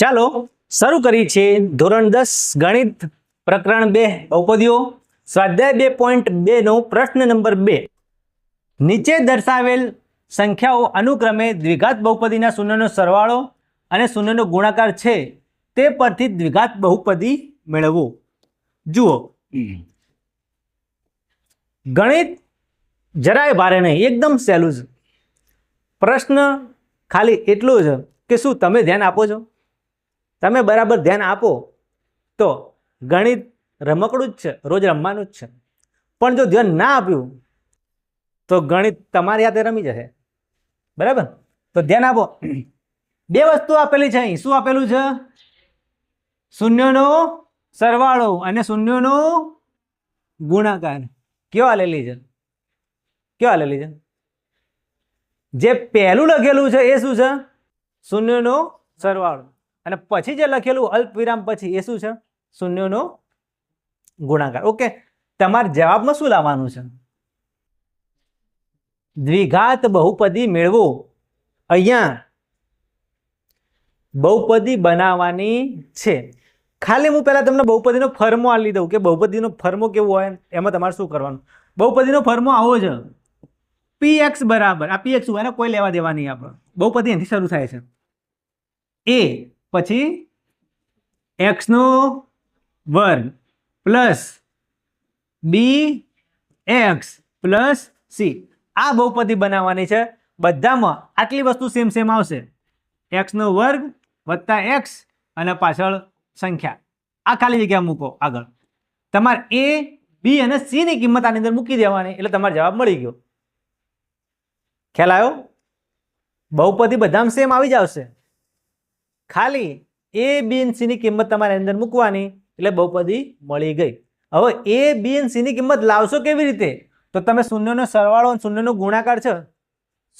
ચાલો શરૂ કરી છે ધોરણ દસ ગણિત પ્રકરણ બે બહુપદીઓ સ્વાધ્યાય બે પોઈન્ટ બેનો પ્રશ્ન નંબર બે. નીચે દર્શાવેલ સંખ્યાઓ અનુક્રમે દ્વિઘાત બહુપદીના શૂન્યનો સરવાળો અને શૂન્યનો ગુણાકાર છે તે પરથી દ્વિઘાત બહુપદી મેળવવું જુઓ. ગણિત જરાય ભારે નહીં, એકદમ સહેલું છે. પ્રશ્ન ખાલી એટલું જ કે શું તમે ધ્યાન આપો છો? તમે બરાબર ધ્યાન આપો, તો ગણિત રમકડું જ છે, રોજ રમવાનું જ છે. પણ જો ધ્યાન ના આપ્યું, તો ગણિત તમારી હાથે રમી જશે. બરાબર? તો ધ્યાન આપો. બે વસ્તુ આપેલી છે અહીં. શું આપેલું છે? શૂન્યનો સરવાળો અને શૂન્યનો ગુણાકાર. કયો આલેલી છે? કયો આલેલી છે? જે પહેલું લખેલું છે એ શું છે? શૂન્યનો સરવાળો. અને પછી જે લખેલું અલ્પ વિરામ પછી એ શું છે? શૂન્યનો ગુણાકાર. ઓકે, તમારે જવાબમાં શું લાવવાનું છે? દ્વિઘાત બહુપદી મેળવો. અહીંયા બહુપદી બનાવવાની છે. ખાલી હું પહેલાં તમને બહુપદીનો ફર્મો આપી દઉં કે બહુપદીનો ફર્મો કેવો હોય એમાં તમારે શું કરવાનું? બહુપદીનો ફર્મો આવો છે. પી એક્સ બરાબર. આ પી એક્સ હોય કોઈ લેવા દેવા નહીં આપણે. બહુપદી એનાથી શરૂ થાય છે. એ પછી એક્સનો વર્ગ plus b x plus c આ બહુપદી બનાવવાની છે. બધામાં આટલી વસ્તુ સેમ સેમ આવશે. એક્સનો વર્ગ વત્તા એક્સ અને પાછળ સંખ્યા. આ ખાલી જગ્યા મૂકો આગળ. તમારે એ બી અને સીની કિંમત આની અંદર મૂકી દેવાની, એટલે તમારો જવાબ મળી ગયો. ખ્યાલ આવ્યો? બહુપદી બધામાં સેમ આવી જ આવશે. ખાલી એ બી અને સીની કિંમત તમારે અંદર મૂકવાની, એટલે બહુપદી મળી ગઈ. હવે એ બી અને સીની કિંમત લાવશો કેવી રીતે? તો તમે શૂન્યનો સરવાળો અને શૂન્યનો ગુણાકાર છે.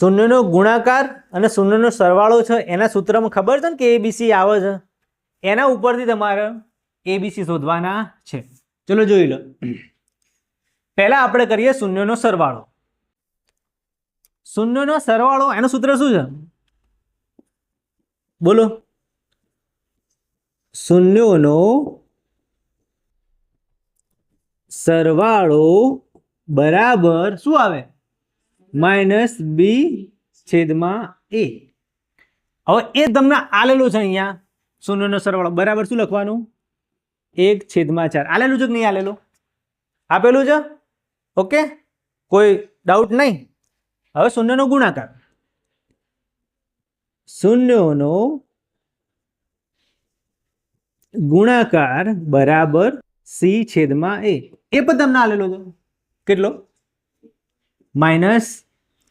શૂન્યનો ગુણાકાર અને શૂન્યનો સરવાળો છે, એના સૂત્રમાં ખબર છે ને કે એબીસી આવે છે? એના ઉપરથી તમારે એબીસી શોધવાના છે. ચલો જોઈ લો. પહેલાં આપણે કરીએ શૂન્યનો સરવાળો. શૂન્યનો સરવાળો, એનું સૂત્ર શું છે? બોલો. શૂન્યોનો સરવાળો બરાબર શું આવે? માઇનસ બી છેદમાં એ. હવે એ તમને આલેલું છે અહીંયા. શૂન્યનો સરવાળો બરાબર શું લખવાનું? એક છેદમાં ચાર. આલેલું છે કે નહીં આલેલું? આપેલું છે? ઓકે? કોઈ ડાઉટ નહીં? હવે શૂન્યનો ગુણાકાર. શૂન્યનો ગુણાકાર બરાબર સી છેદમાં એ એ પણ તમને આલેલો હતો કેટલો? માઇનસ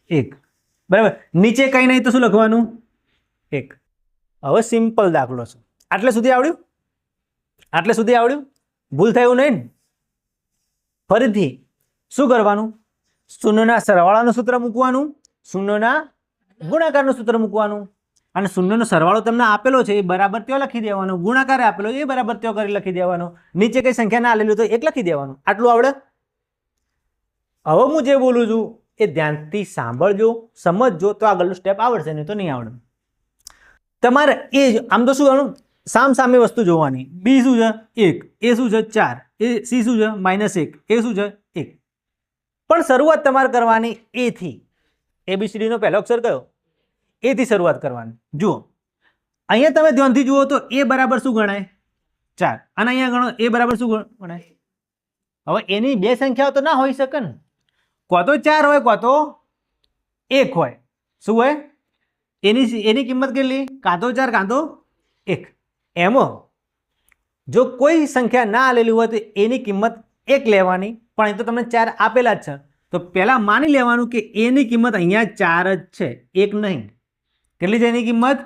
એક. બરાબર. નીચે કંઈ નહીં તો શું લખવાનું? એક. હવે સિમ્પલ દાખલો છે. આટલે સુધી આવડ્યું? આટલે સુધી આવડ્યું? ભૂલ થયું નહીં ને? ફરીથી, શું કરવાનું? શૂન્યના સરવાળાનું સૂત્ર મૂકવાનું? શૂન્યના ગુણાકારનું સૂત્ર મૂકવાનું? અને શૂન્યનો સરવાળો તમને આપેલો છે એ બરાબર ત્યો લખી દેવાનો, ગુણાકાર આપેલો એ બરાબર ત્યો કરી લખી દેવાનો, નીચે કઈ સંખ્યા ના આલેલું તો એક લખી દેવાનું. આટલું આવડે? હવે હું જે બોલું છું એ ધ્યાનથી સાંભળજો, સમજજો, તો આગળનું સ્ટેપ આવડશે, નહીં તો નહીં આવડે. તમારે એ આમ તો શું કરવાનું? સામ સામે વસ્તુ જોવાની. બી શું છે? એક. એ શું છે? ચાર. એ સી શું છે? માઇનસ એક. એ શું છે? એક. પણ શરૂઆત તમારે કરવાની એથી એબીસીડીનો પહેલો અક્ષર કયો? એથી શરૂઆત કરવાની. જુઓ, અહીંયા તમે ધ્યાનથી જુઓ તો એ બરાબર શું ગણાય? ચાર. અને અહીંયા ગણો, એ બરાબર શું ગણાય? હવે એની બે સંખ્યાઓ તો ના હોઈ શકે ને. કાં તો ચાર હોય, કાં તો એક હોય. શું હોય? એની એની કિંમત કેટલી? કાં તો ચાર કાં તો એક. એમાં જો કોઈ સંખ્યા ના આલેલી હોય તો એની કિંમત એક લેવાની, પણ એ તો તમને ચાર આપેલા જ છે. તો પહેલાં માની લેવાનું કે એની કિંમત અહીંયા ચાર જ છે, એક નહીં. કેટલી છે એની કિંમત?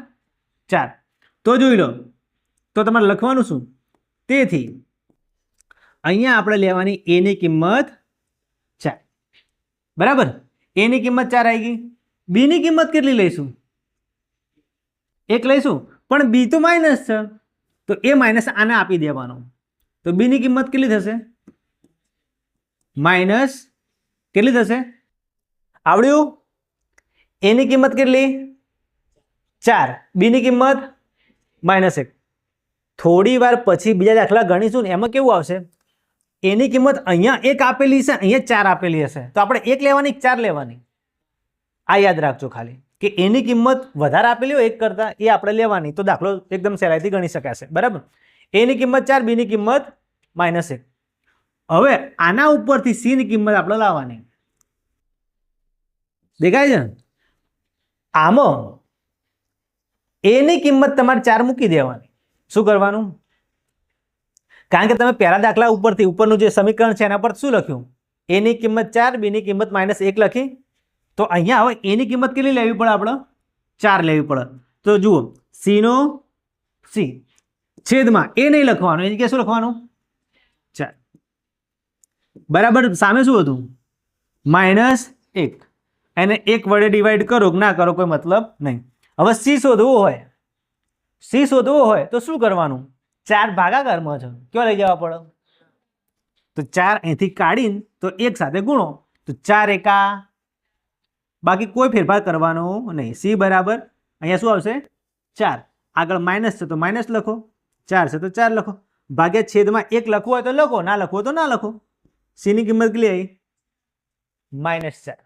ચાર. તો જોઈ લો. તો તમારે લખવાનું શું? તેથી, અહીંયા આપણે લેવાની એની કિંમત ચાર. બરાબર? એની કિંમત ચાર આવી ગઈ. બીની કિંમત કેટલી લઈશું? એક લઈશું. પણ બી તો માઇનસ છે. તો એ માઇનસ આને આપી દેવાનો. તો બીની કિંમત કેટલી થશે? માઇનસ કેટલી થશે? આવડ્યું? એની કિંમત કેટલી? ચાર. બીની કિંમત માઇનસ એક. થોડી વાર પછી બીજા દાખલા ગણીશું ને એમાં કેવું આવશે? એની કિંમત અહીંયા એક આપેલી છે, અહીંયા ચાર આપેલી હશે. તો આપણે એક લેવાની ચાર લેવાની? આ યાદ રાખજો ખાલી. કે એની કિંમત વધારે આપેલી હોય એક કરતાં એ આપણે લેવાની. તો દાખલો એકદમ સહેલાઈથી ગણી શકાશે. બરાબર? એની કિંમત ચાર, બીની કિંમત માઇનસ એક. હવે આના ઉપરથી સીની કિંમત આપણે લાવવાની. દેખાય છે? આમાં એની કિંમત તમારે ચાર મૂકી દેવાની. શું કરવાનું? કારણ કે તમે પહેલા દાખલા ઉપરથી, ઉપરનું જે સમીકરણ છે એના પર શું લખ્યું? એની કિંમત ચાર, બીની કિંમત માઇનસ એક લખી. તો અહીંયા હવે એની કિંમત કેટલી લેવી પડે આપણે? ચાર લેવી પડે. તો જુઓ સીનો સી છેદમાં એ નહીં લખવાનું. એની કે શું લખવાનું? ચાર. બરાબર, સામે શું હતું? માઇનસ એક. એને એક વડે ડિવાઈડ કરો ના કરો કોઈ મતલબ નહીં. હવે સી શોધવું હોય, સી શોધવું હોય તો શું કરવાનું? ચાર ભાગાકારમાં છે. કયો લઈ જવા પડે? તો ચાર અહીંથી કાઢીને તો એક સાથે ગુણો. તો ચાર એકા. બાકી કોઈ ફેરફાર કરવાનો નહીં. સી બરાબર. અહીંયા શું આવશે? ચાર. આગળ માઇનસ છે તો માઇનસ લખો. ચાર છે તો ચાર લખો. ભાગ્યા છેદમાં એક લખવું હોય તો લખો. ના લખવું તો ના લખો. સીની કિંમત કેટલી આવી? માઇનસ ચાર.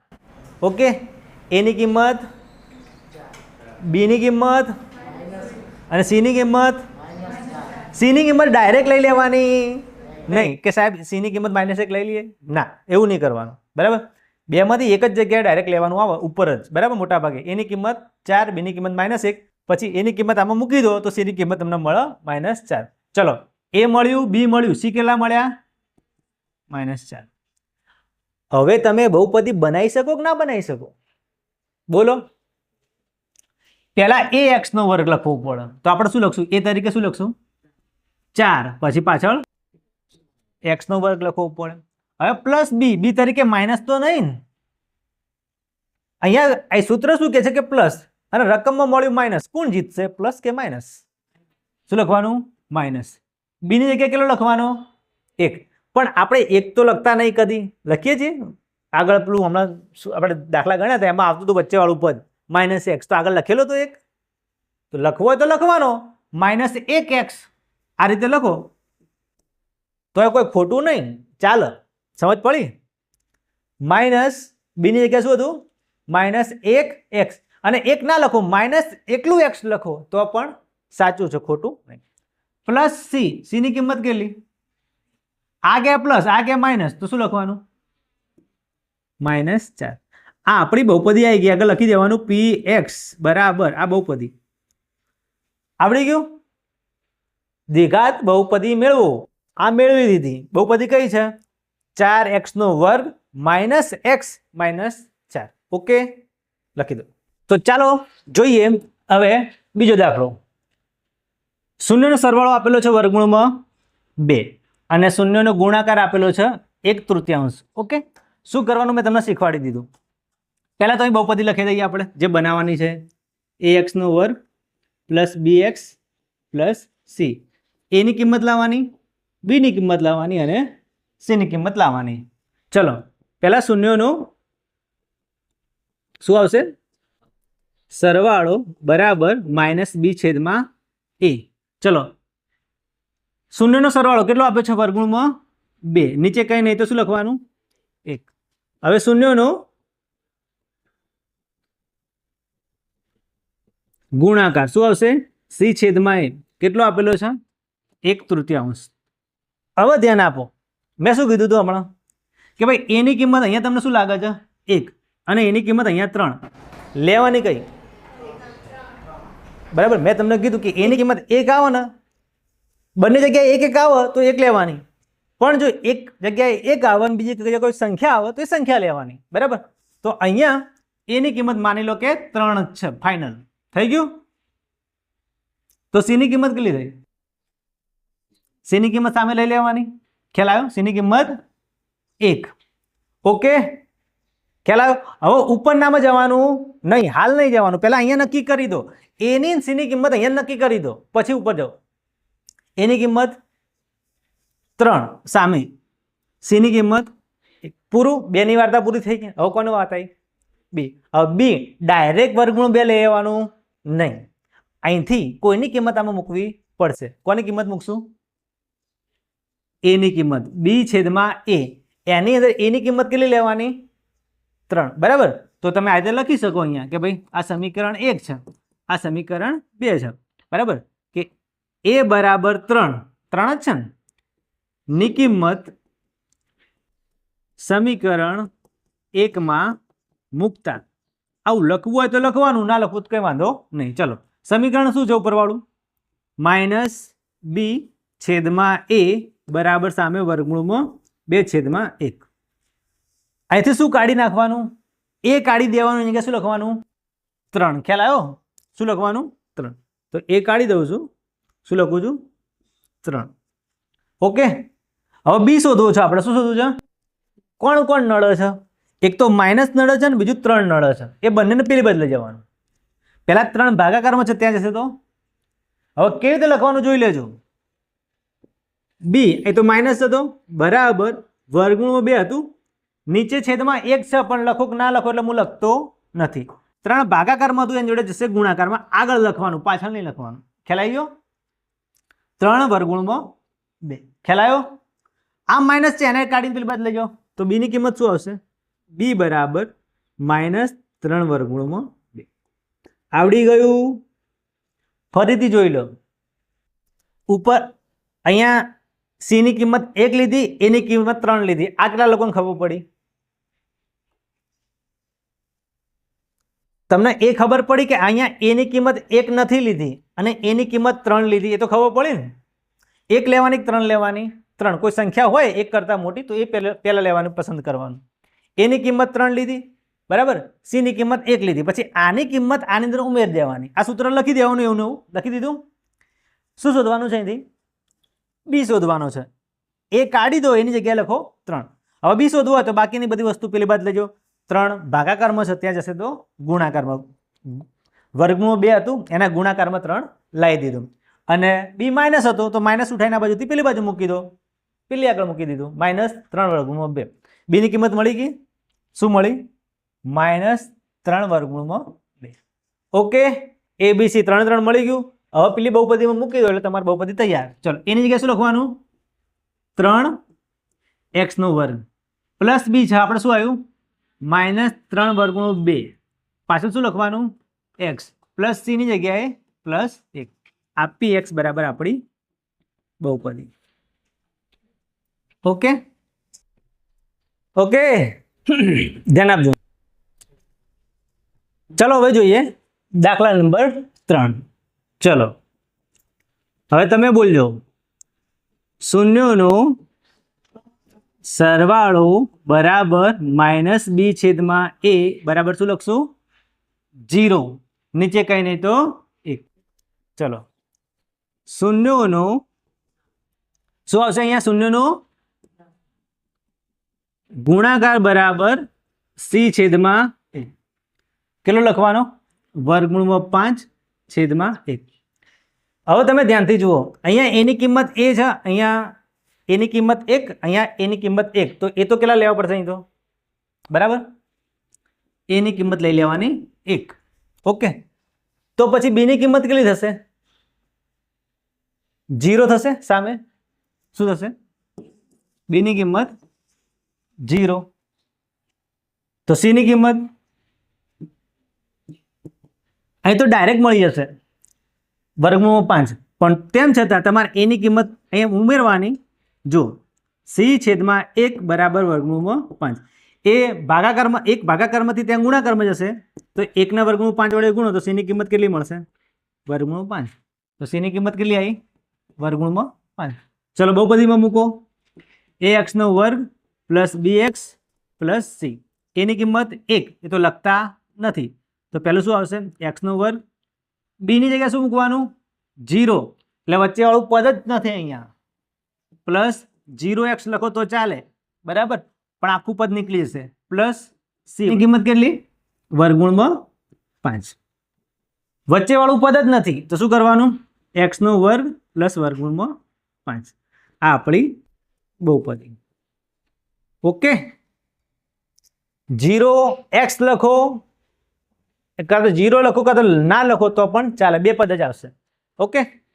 ઓકે? એની કિંમત બીની કિંમત? અને સીની કિંમત? સીની કિંમત ડાયરેક્ટ લઈ લેવાની. નહીં, કે સાહેબ સીની કિંમત માઇનસ એક લઈ લઈએ? ના, એવું નહીં કરવાનું. બરાબર? બેમાંથી એક જ જગ્યાએ ડાયરેક્ટ લેવાનું આવે, ઉપર જ. બરાબર? મોટા ભાગે એની કિંમત ચાર બીની કિંમત માઇનસ એક. પછી એની કિંમત આમાં મૂકી દો, તો સીની કિંમત તમને મળે માઇનસ ચાર. ચલો એ મળ્યું બી મળ્યું. સી કેટલા મળ્યા? માઇનસ ચાર. હવે તમે બહુપદી બનાવી શકો કે ના બનાવી શકો? બોલો. પહેલા એ એક્સનો વર્ગ લખવો પડે. તો આપણે શું લખશું? એ તરીકે શું લખશું? ચાર. પછી પાછળ એક્સનો વર્ગ લખવો પડે. હવે પ્લસ બી બી તરીકે માઇનસ તો નહીં ને. અહીંયા આ સૂત્ર શું કહે છે કે પ્લસ અને રકમમાં મળ્યું માઇનસ કોણ જીતશે? પ્લસ કે માઇનસ શું લખવાનું? માઇનસ બીની જગ્યાએ કેટલો લખવાનો? એક. પણ આપણે એક તો લખતા નહીં કદી. લખીએ છીએ. આગળ પેલું હમણાં આપણે દાખલા ગણ્યા હતા, એમાં આવતું હતું વચ્ચેવાળું પદ. Minus x. તો આગળ લખેલો તો એક. તો લખવો હોય તો લખવાનો. માઇનસ એક એક્સ. આ રીતે લખો. તો એ કોઈ ખોટું નહીં. ચાલે. સમજ પડી? માઇનસ બીની જગ્યાએ શું હતું? માઇનસ એક એક્સ. અને એક ના લખો. માઇનસ એકલું એક્સ લખો. તો પણ સાચું છે, ખોટું નહીં. Plus c. સીની કિંમત કેટલી? આ ગયા પ્લસ, આ ગયા માઇનસ. તો શું લખવાનું? માઇનસ ચાર. આ આપણી બહુપદી આવી ગઈ. આગળ લખી દેવાનું. પી એક્સ બરાબર. આ બહુપદી. આવડી ગયું? દ્વિઘાત બહુપદી મેળવો. આ મેળવી દીધી. બહુપદી કઈ છે? ચાર એક્સનો વર્ગ માઇનસ એક્સ માઇનસ ચાર. ઓકે? લખી દો. તો ચાલો જોઈએ. હવે બીજો દાખલો. શૂન્યનો સરવાળો આપેલો છે વર્ગમૂળમાં બે અને શૂન્યનો ગુણાકાર આપેલો છે એક તૃતીયાંશ. ઓકે? શું કરવાનું? મેં તમને શીખવાડી દીધું. પહેલાં તો અહીં બહુપદી લખી દઈએ આપણે, જે બનાવવાની છે. એ એક્સનો વર્ગ plus b x plus c એની કિંમત લાવવાની બીની કિંમત લાવવાની અને સીની કિંમત લાવવાની. ચલો, પહેલાં શૂન્યનો શું આવશે? સરવાળો બરાબર માઇનસ બી છેદમાં એ ચલો, શૂન્યનો સરવાળો કેટલો આપ્યો છે વર્ગમૂળમાં? બે. નીચે કંઈ નહીં તો શું લખવાનું? એક. હવે શૂન્યનો ગુણાકાર. શું આવશે? સી છેદમાં એ. કેટલો આપેલો છે? એક તૃતીયાંશ. હવે ધ્યાન આપો. મેં શું કીધું હતું હમણાં? કે ભાઈ, એની કિંમત અહીંયા તમને શું લાગે છે? એક. અને એની કિંમત અહીંયા ત્રણ. લેવાની કઈ? બરાબર. મેં તમને કીધું કે એની કિંમત એક આવે ને, બંને જગ્યાએ એક એક આવે તો એક લેવાની. પણ જો એક જગ્યાએ એક આવે અને બીજી જગ્યાએ કોઈ સંખ્યા આવે તો એ સંખ્યા લેવાની. બરાબર? તો અહીંયા એની કિંમત માની લો કે ત્રણ જ છે, ફાઇનલ. થઈ ગયું? તો સીની કિંમત કેટલી થઈ? સીની કિંમત સામે લઈ લેવાની. ખ્યાલ આવ્યો? સીની કિંમત એક. ઓકે? ખ્યાલ આવ્યો? હવે ઉપરનામાં જવાનું નહીં, હાલ નહીં જવાનું. પહેલાં અહીંયા નક્કી કરી દો. એની સીની કિંમત અહીંયા નક્કી કરી દો. પછી ઉપર જાઓ. એની કિંમત ત્રણ સામે. સીની કિંમત. પૂરું? બેની વાર્તા પૂરી થઈ ગઈ? હવે કોની વાત આવી? બી. હવે બી. ડાયરેક્ટ વર્ગમૂળ બે લઈ આવવાનું. નહીં. અહીંથી કોઈની કિંમત આમાં મૂકવી પડશે. કોની કિંમત મૂકશું? એની કિંમત. બી છેદમાં એ એની અંદર એની કિંમત કેટલી લેવાની? ત્રણ. બરાબર? તો તમે આજે લખી શકો અહીંયા કે ભાઈ આ સમીકરણ એક છે. આ સમીકરણ બે છે. બરાબર? કે એ બરાબર ત્રણ. ત્રણ જ છે ને? ની કિંમત સમીકરણ એકમાં મૂકતા. આવું લખવું હોય તો લખવાનું, ના લખવું તો કંઈ વાંધો નહીં. ચલો, સમીકરણ શું છે ઉપરવાળું? માઇનસ બી છેદમાં એ બરાબર સામે વર્ગમૂળમાં બે છેદમાં એક. અહીંથી શું કાઢી નાખવાનું? એ કાઢી દેવાનું, એની શું લખવાનું? ત્રણ. ખ્યાલ આવ્યો? શું લખવાનું? ત્રણ. તો એ કાઢી દઉં છું. શું લખું છું? ત્રણ. ઓકે? હવે બી શોધવું છે આપણે. શું શોધવું છે? કોણ કોણ નળ છે? એક તો માઇનસ નળ છે ને બીજું ત્રણ નળ છે. એ બંનેને પેલી બદલે જવાનું. પહેલાં ત્રણ ભાગાકારમાં છે, ત્યાં જશે તો? હવે કેવી રીતે લખવાનું જોઈ લેજો. બી એ તો માઇનસ હતો. બરાબર. વર્ગમૂળમાં બે હતું. નીચે છેદમાં એક છે, પણ લખો કે ના લખો એટલે હું લખતો નથી. ત્રણ ભાગાકારમાં હતું, એની જોડે જશે ગુણાકારમાં. આગળ લખવાનું, પાછળ નહીં લખવાનું. ખ્યાલ ગયો ત્રણ વર્ગુણમાં બે. ખ્યાલ આવ્યો? આમ માઇનસ છે, એને કાઢીને પેલી બાદ લેજો તો બીની કિંમત શું આવશે? બી બરાબર માઇનસ ત્રણ વર્ગુણમાં બે. આવડી ગયું? ફરીથી જોઈ લો. ઉપર અહીંયા સીની કિંમત એક લીધી એની કિંમત ત્રણ લીધી. આ કેટલા લોકોને ખબર પડી? તમને એ ખબર પડી કે અહીંયા એની કિંમત એક નથી લીધી અને એની કિંમત ત્રણ લીધી. એ તો ખબર પડી ને? એક લેવાની ત્રણ લેવાની? ત્રણ. કોઈ સંખ્યા હોય એક કરતાં મોટી, તો એ પહેલાં પહેલાં લેવાનું પસંદ કરવાનું. એની કિંમત ત્રણ લીધી, બરાબર? સીની કિંમત એક લીધી. પછી આની કિંમત આની અંદર ઉમેરી દેવાની. આ સૂત્ર લખી દેવાનું એવું ને એવું. લખી દીધું? શું શોધવાનું છે અહીંથી? બી શોધવાનો છે. એ કાઢી દો, એની જગ્યાએ લખો ત્રણ. હવે બી શોધવું હોય તો બાકીની બધી વસ્તુ પેલી બાદ લેજો. ત્રણ ભાગાકારમાં છે, ત્યાં જશે તો ગુણાકારમાં. વર્ગમાં બે હતું, એના ગુણાકારમાં ત્રણ લાવી દીધું. અને બી માઇનસ હતું, તો માઇનસ ઉઠાઈને બાજુથી પેલી બાજુ મૂકી દો. પેલી આગળ મૂકી દીધું. માઇનસ ત્રણ વર્ગમાં બે. બીની કિંમત મળી ગઈ? શું મળી? માઇનસ ત્રણ વર્ગમૂળમાં બે. ઓકે એ બી સી ત્રણ ત્રણ મળી ગયું. હવે પેલી બહુપદીમાં મૂકી દો એટલે તમારે બહુપદી તૈયાર. ચલો, એની જગ્યાએ શું લખવાનું? ત્રણ એક્સનો વર્ગ. પ્લસ બી છે, આપણે શું આવ્યું? માઇનસ ત્રણ વર્ગમૂળ બે. પાછળ શું લખવાનું? એક્સ પ્લસ સીની જગ્યાએ પ્લસ એક. આપી એક્સ બરાબર આપણી બહુપદી. ઓકે? ઓકે? ધ્યાન આપજો. ચલો, હવે જોઈએ. દાખલા નંબર ત્રણ. ચલો. હવે તમે બોલજો. શૂન્યનો સરવાળો બરાબર માઇનસ બી છેદમાં એ બરાબર શું લખશું? જીરો નીચે કંઈ નહીં તો એક. ચલો. શૂન્યોનો શું આવશે અહીંયા? શૂન્યનો ગુણાકાર બરાબર સી છેદમાં એક કેટલો લખવાનો? વર્ગમૂળમાં પાંચ છેદમાં એક. હવે તમે ધ્યાનથી જુઓ. અહીંયા એની કિંમત એ છે, અહીંયા એની કિંમત એક, અહીંયા એની કિંમત એક. તો એ તો કેટલા લેવા પડશે અહીં તો? બરાબર? એની કિંમત લઈ લેવાની એક. ઓકે તો પછી બીની કિંમત કેટલી થશે? જીરો થશે સામે? શું થશે? બીની કિંમત જીરો તો સીની કિંમત? અહીં તો ડાયરેક્ટ મળી જશે. વર્ગમૂળમાં પાંચ. પણ તેમ છતાં તમારે એની કિંમત અહીંયા ઉમેરવાની. જો સી છેદમાં એક બરાબર વર્ગમૂળમાં પાંચ. એ ભાગાકારમાં એક ભાગાકારમાંથી ત્યાં ગુણાકારમાં જશે. તો એકના વર્ગમૂળ પાંચ વડે ગુણો, તો સીની કિંમત કેટલી મળશે? વર્ગમૂળ પાંચ. તો સીની કિંમત કેટલી આવી? વર્ગમૂળમાં પાંચ. ચલો બહુપદીમાં મૂકો. એ એક્સનો વર્ગ plus b x plus c. એની કિંમત એક. એ તો લખતા નથી. તો પહેલું શું આવશે? એક્સનો વર્ગ. બીની જગ્યાએ શું મૂકવાનું? જીરો એટલે વચ્ચેવાળું પદ જ નથી અહીંયા. પ્લસ જીરો એક્સ લખો તો ચાલે. બરાબર? પણ આખું પદ નીકળી જશે. પ્લસ સીની કિંમત કેટલી? વર્ગુણમાં પાંચ. વચ્ચેવાળું પદ જ નથી. તો શું કરવાનું? એક્સનો વર્ગ પ્લસ વર્ગુણમાં પાંચ. આ આપણી બહુપદી. ઓકે. જીરો એક્સ લખો. કાં તો જીરો લખો, કાં તો ના લખો તો પણ ચાલે. બે પદ જ આવશે. ઓકે?